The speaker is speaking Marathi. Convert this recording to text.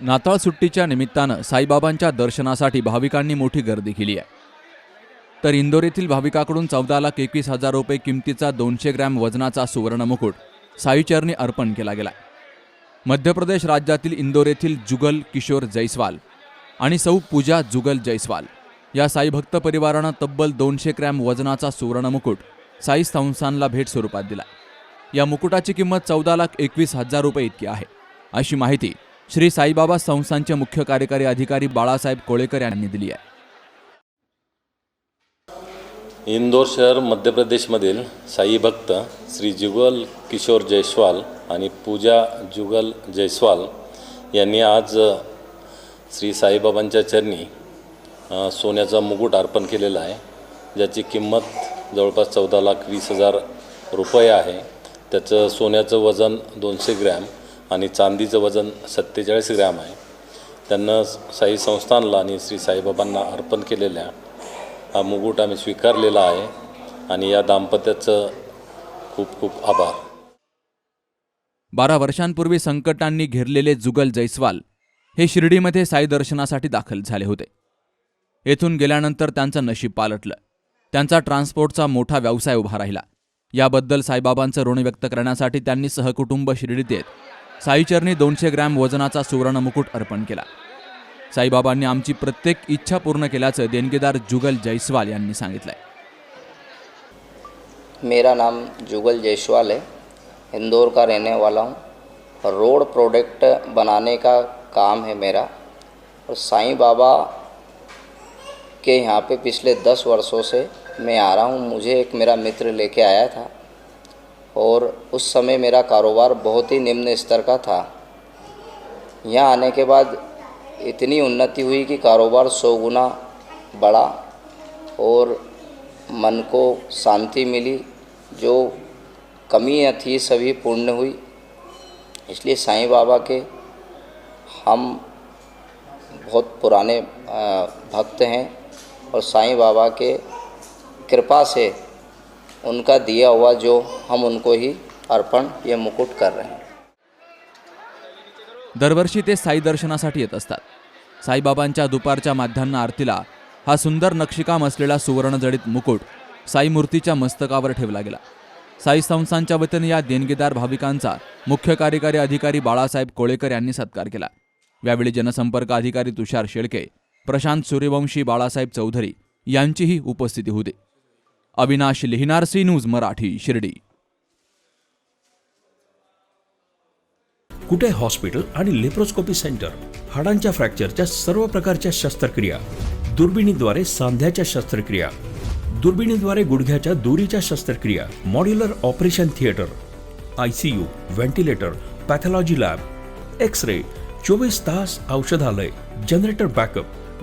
नाताळ सुट्टीच्या निमित्तानं साईबाबांच्या दर्शनासाठी भाविकांनी मोठी गर्दी केली आहे. तर इंदोर येथील भाविकाकडून चौदा लाख एकवीस हजार रुपये किमतीचा दोनशे ग्रॅम वजनाचा सुवर्ण मुकुट साईचरणी अर्पण केला गेला मध्य प्रदेश राज्यातील इंदोर येथील जुगल किशोर जैस्वाल आणि सौ पूजा जुगल जैस्वाल या साई भक्त परिवारानं तब्बल दोनशे ग्रॅम वजनाचा सुवर्ण मुकुट साई संस्थानला भेट स्वरूपात दिला या मुकुटाची किंमत चौदा लाख एकवीस हजार रुपये इतकी आहे अशी माहिती श्री साईबाबा संस्थानचे मुख्य कार्यकारी अधिकारी बाळासाहेब कोळेकर यांनी दिली आहे. इंदोर शहर मध्य प्रदेशमधील साई भक्त श्री जुगल किशोर जयस्वाल आणि पूजा जुगल जयस्वाल यांनी आज श्री साईबाबांच्या चरणी सोन्याचा मुकुट अर्पण केलेला आहे ज्याची किंमत जवळपास चौदा लाख वीस हजार रुपये आहे. त्याचं सोन्याचं वजन दोनशे ग्रॅम आणि चांदीचं वजन सत्तेचाळीस ग्रॅम आहे. त्यांना साई संस्थानला आणि श्री साईबाबांना अर्पण केलेल्या हा मुगुट आम्ही स्वीकारलेला आहे आणि या दाम्पत्याचं खूप खूप आभार. बारा वर्षांपूर्वी संकटांनी घेरलेले जुगल जैस्वाल हे शिर्डीमध्ये साई दर्शनासाठी दाखल झाले होते. येथून गेल्यानंतर त्यांचं नशीब पालटलं. त्यांचा ट्रान्सपोर्टचा मोठा व्यवसाय उभा राहिला. याबद्दल साईबाबांचं ऋण व्यक्त करण्यासाठी त्यांनी सहकुटुंब शिर्डीत येत साईचरणी दोनशे ग्रॅम वजनाचा सुवर्ण मुकुट अर्पण किया केला. साईबाबांनी आमची प्रत्येक इच्छा पूर्ण केल्याचं देणगीदार जुगल जैस्वाल यांनी सांगितलंय. मेरा नाम जुगल जायसवाल है. इंदौर का रहने वाला हूँ. रोड प्रोडक्ट बनाने का काम है मेरा. और साईं बाबा के यहाँ पे पिछले दस वर्षों से मैं आ रहा हूँ. मुझे एक मेरा मित्र लेके आया था। और उस समय मेरा कारोबार बहुत ही निम्न स्तर का था। यहाँ आने के बाद इतनी उन्नति हुई कि कारोबार सौ गुना बढ़ा और मन को शांति मिली, जो कमियाँ थी सभी पूर्ण हुई। इसलिए साईं बाबा के हम बहुत पुराने भक्त हैं और साईं बाबा के कृपा से उनका दिया हुआ जो हम उनको ही अर्पण ये मुकुट कर रहे हैं। दरवर्षी ते साई दर्शनासाठी येत असतात. साईबाबांच्या दुपारच्या माध्यान्ह आरतीला हा सुंदर नक्षीकाम असलेला सुवर्णजडित मुकुट साई मूर्तीच्या मस्तकावर ठेवला गेला. साई संस्थांच्या वतीने या देणगीदार भाविकांचा मुख्य कार्यकारी अधिकारी बाळासाहेब कोळेकर यांनी सत्कार केला. यावेळी जनसंपर्क अधिकारी तुषार शेळके प्रशांत सूर्यवंशी बाळासाहेब चौधरी यांचीही उपस्थिती होती. Avinash Lihinar C news Marathi Shirdi. Kute hospital आणि लेप्रोस्कोपी सेंटर? हाडांच्या फ्रॅक्चरच्या सर्व प्रकारच्या शस्त्रक्रिया. दुर्बिणीद्वारे सांध्याच्या शस्त्रक्रिया. दुर्बिणीद्वारे गुडघ्याच्या दुरीच्या शस्त्रक्रिया. Modular operation theatre. I C U ventilator, pathology lab. X ray चोवीस तास औषधालय. Generator backup.